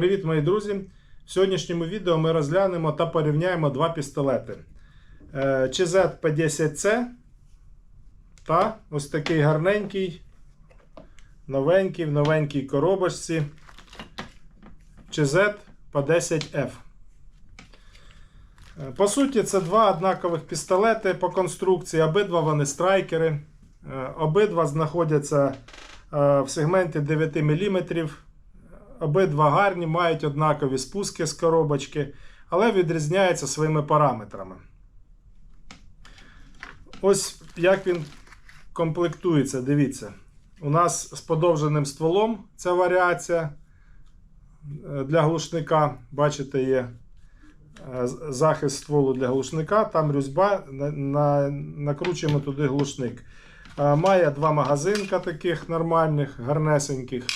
Привіт, мої друзі! В сьогоднішньому відео ми розглянемо та порівняємо два пістолети. Е, CZ P10C та ось такий гарненький, новенький, в новенькій коробочці CZ P10F. Е, По суті, це два однакових пістолети по конструкції. Обидва вони страйкери. Е, Обидва знаходяться е, в сегменті 9 мм. Обидва гарні, мають однакові спуски з коробочки, але відрізняються своїми параметрами. Ось як він комплектується, дивіться. У нас з подовженим стволом ця варіація е, для глушника. Бачите, є е, захист стволу для глушника, там на, накручуємо туди глушник. Е, Має два магазинка таких нормальних, гарнесеньких.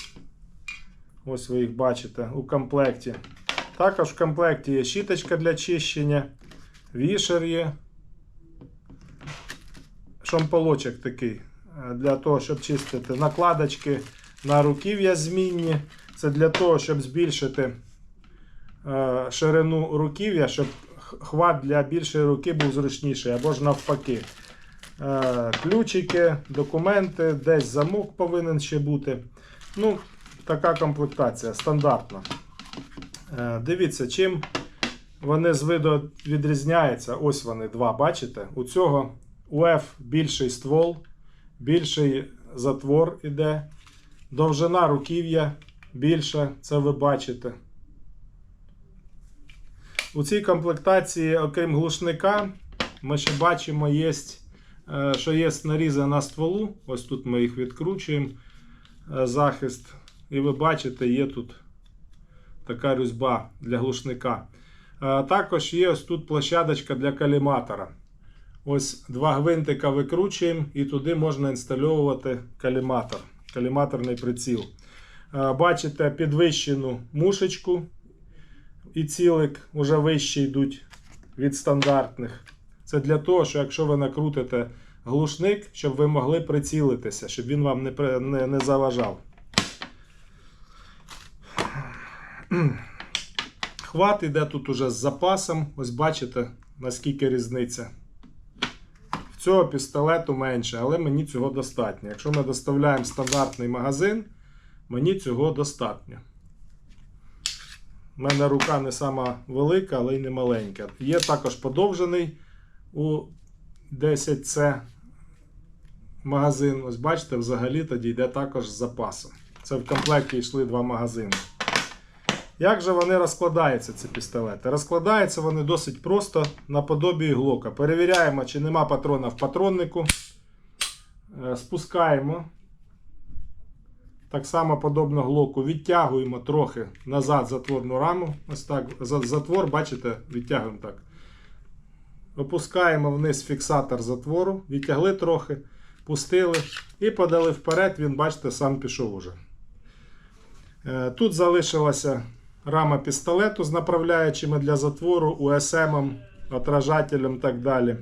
Ось ви їх бачите у комплекті. Також в комплекті є щіточка для чищення, вішер є. Шомполочок такий е, для того, щоб чистити накладочки на руків'я змінні. Це для того, щоб збільшити е, ширину руків'я, щоб хват для більшої руки був зручніший, або ж навпаки. Е, Ключики, документи, десь замок повинен ще бути. Ну, така комплектація стандартна. Е, Дивіться, чим вони з виду відрізняються. Ось вони два, бачите? У цього у F більший ствол, більший затвор іде, довжина руків'я більша, це ви бачите. У цій комплектації, окрім глушника, ми ще бачимо, є, е, що є нарізи на стволу. Ось тут ми їх відкручуємо. е, Захист. І ви бачите, є тут така різьба для глушника. Також є ось тут площадочка для каліматора. Ось два гвинтика викручуємо і туди можна інстальовувати каліматор, каліматорний приціл. Бачите підвищену мушечку і цілик вже вище йдуть від стандартних. Це для того, що якщо ви накрутите глушник, щоб ви могли прицілитися, щоб він вам не, не, не заважав. Хват іде тут уже з запасом. Ось бачите, наскільки різниця. В цього пістолету менше, але мені цього достатньо. Якщо ми доставляємо стандартний магазин, мені цього достатньо. У мене рука не сама велика, але й не маленька. Є також подовжений у 10C магазин. Ось бачите, взагалі тоді йде також з запасом. Це в комплекті йшли два магазини. Як же вони розкладаються, ці пістолети? Розкладаються вони досить просто наподобі глока. Перевіряємо, чи нема патрона в патроннику. Е, Спускаємо. Так само подобно глоку. Відтягуємо трохи назад затворну раму. Ось так. Затвор, бачите, відтягуємо так. Опускаємо вниз фіксатор затвору, відтягли трохи, пустили і подали вперед. Він, бачите, сам пішов уже. Е, Тут залишилася рама пістолету з направляючими для затвору, УСМ, отражателем і так далі.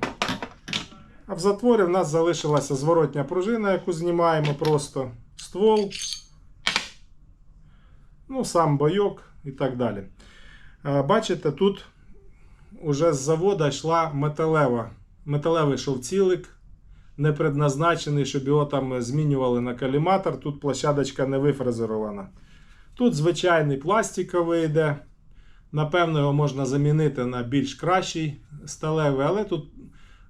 А в затворі в нас залишилася зворотня пружина, яку знімаємо просто ствол, ну, сам бойок і так далі. Бачите, тут уже з завода йшла металева, металевий шовцілик, не предназначений, щоб його там змінювали на каліматор. Тут площадочка не вифрезерована. Тут звичайний пластиковий йде. Напевно, його можна замінити на більш кращий сталевий, але тут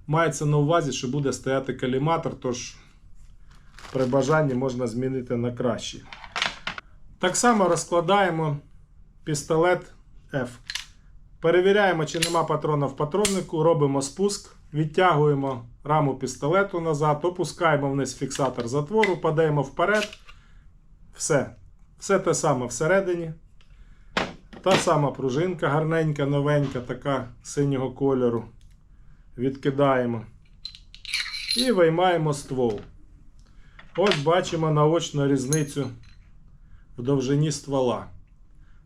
мається на увазі, що буде стояти каліматор, тож при бажанні можна змінити на кращий. Так само розкладаємо пістолет F. Перевіряємо, чи нема патрона в патроннику, робимо спуск, відтягуємо раму пістолету назад, опускаємо вниз фіксатор затвору, падаємо вперед. Все. Все те саме всередині. Та сама пружинка гарненька, новенька, така синього кольору. Відкидаємо. І виймаємо ствол. Ось бачимо наочну різницю в довжині ствола.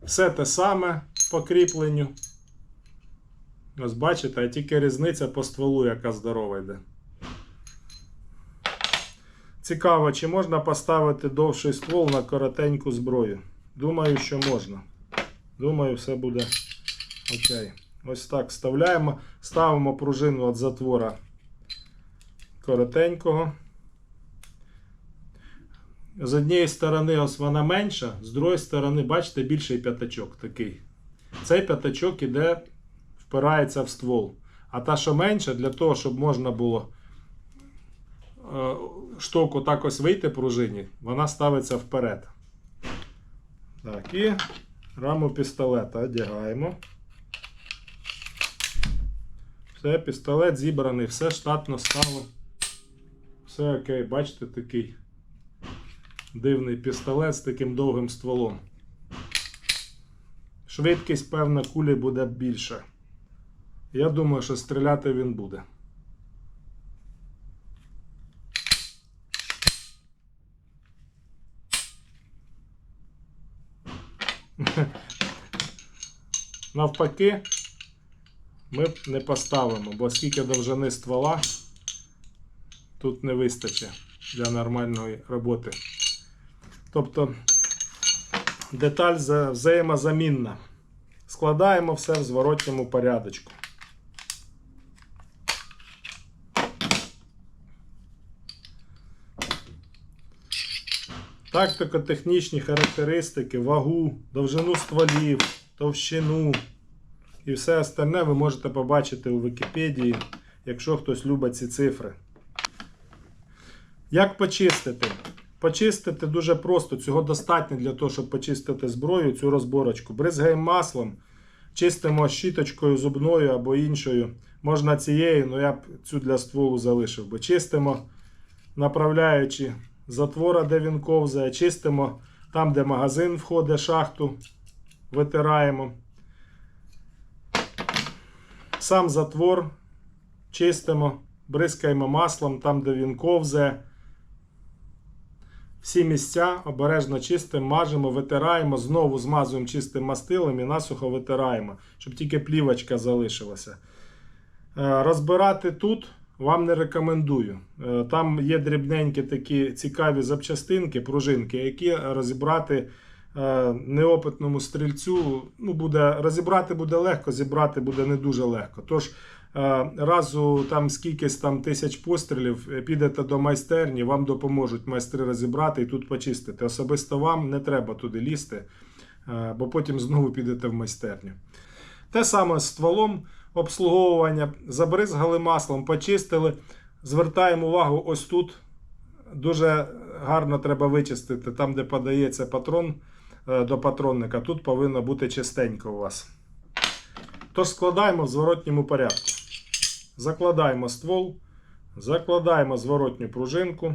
Все те саме по кріпленню. Ось бачите, а тільки різниця по стволу, яка здорова йде. Цікаво, чи можна поставити довший ствол на коротеньку зброю? Думаю, що можна. Думаю, все буде окей. Ось так вставляємо. Ставимо пружину від затвора коротенького. З однієї сторони ось вона менша, з другої сторони, бачите, більший п'ятачок такий. Цей п'ятачок іде, впирається в ствол. А та, що менша, для того, щоб можна було штоку так ось вийти пружині, вона ставиться вперед. Так, і раму пістолета одягаємо. Все, пістолет зібраний, все штатно стало. Все окей, бачите, такий дивний пістолет з таким довгим стволом. Швидкість, певна, кулі буде більша. Я думаю, що стріляти він буде. Навпаки, ми не поставимо, бо скільки довжини ствола тут не вистачить для нормальної роботи. Тобто деталь взаємозамінна. Складаємо все в зворотньому порядочку. Тактико-технічні характеристики, вагу, довжину стволів, товщину і все остальне ви можете побачити у Вікіпедії, якщо хтось любить ці цифри. Як почистити? Почистити дуже просто. Цього достатньо для того, щоб почистити зброю, цю розборочку. Бризгаємо маслом, чистимо щіточкою зубною або іншою. Можна цією, але я б цю для стволу залишив. Бо чистимо, направляючи затвора, де він ковзає, чистимо там, де магазин входить, шахту, витираємо. Сам затвор чистимо, бризкаємо маслом там, де він ковзає. Всі місця обережно чистимо, мажемо, витираємо, знову змазуємо чистим мастилом і насухо витираємо, щоб тільки плівочка залишилася. Е, Розбирати тут вам не рекомендую. Е, Там є дрібненькі такі цікаві запчастинки, пружинки, які розібрати неопитному стрільцю ну, буде, розібрати буде легко, зібрати буде не дуже легко. Тож е, разу там скількись там тисяч пострілів, е, підете до майстерні, вам допоможуть майстри розібрати і тут почистити. Особисто вам не треба туди лізти, е, бо потім знову підете в майстерню. Те саме з стволом обслуговування, забризгали маслом, почистили. Звертаємо увагу, ось тут дуже гарно треба вичистити, там, де подається патрон е, до патронника, тут повинно бути чистенько у вас. Тож складаємо в зворотньому порядку. Закладаємо ствол, закладаємо зворотню пружинку.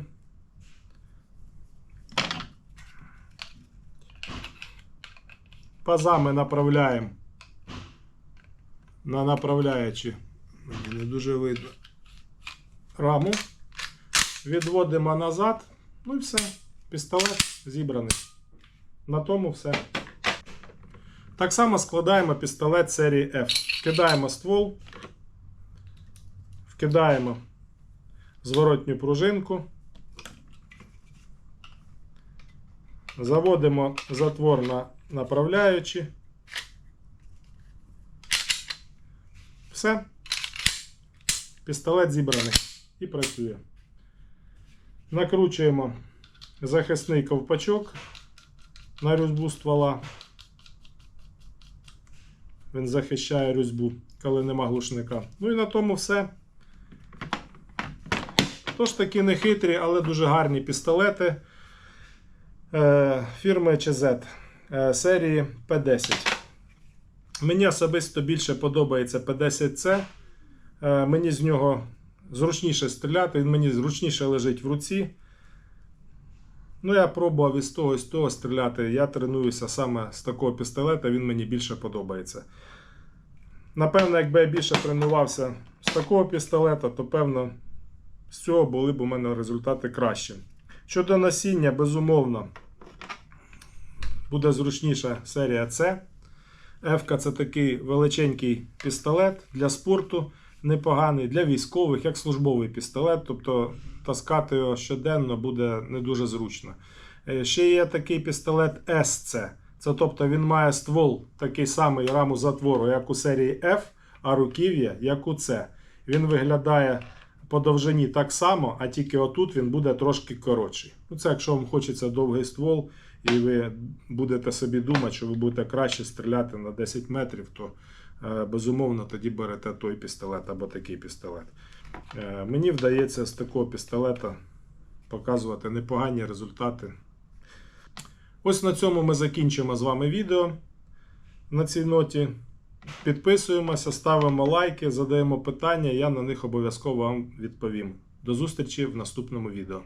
Пазами направляємо на направляючі, не дуже видно, раму. Відводимо назад. Ну і все. Пістолет зібраний. На тому все. Так само складаємо пістолет серії F. Вкидаємо ствол, вкидаємо зворотню пружинку. Заводимо затвор на направляючі. Все. Пістолет зібраний і працює. Накручуємо захисний ковпачок на різьбу ствола. Він захищає різьбу, коли нема глушника. Ну і на тому все. Тож такі нехитрі, але дуже гарні пістолети е, фірми HZ е, серії P10. Мені особисто більше подобається P10C. Е, Мені з нього зручніше стріляти, він мені зручніше лежить в руці. Ну, я пробував із того, з того стріляти. Я тренуюся саме з такого пістолета, він мені більше подобається. Напевно, якби я більше тренувався з такого пістолета, то певно з цього були б у мене результати кращі. Щодо насіння, безумовно, буде зручніша серія С. F це такий величенький пістолет для спорту, непоганий, для військових, як службовий пістолет, тобто таскати його щоденно буде не дуже зручно. Е, Ще є такий пістолет SC. Це тобто він має ствол такий самий раму затвору, як у серії F, а руків'я, як у C. Він виглядає по довжині так само, а тільки отут він буде трошки коротший. Ну, це якщо вам хочеться довгий ствол, і ви будете собі думати, що ви будете краще стріляти на 10 метрів, то безумовно тоді берете той пістолет або такий пістолет. Е, Мені вдається з такого пістолета показувати непогані результати. Ось на цьому ми закінчимо з вами відео на цій ноті. Підписуємося, ставимо лайки, задаємо питання, я на них обов'язково вам відповім. До зустрічі в наступному відео.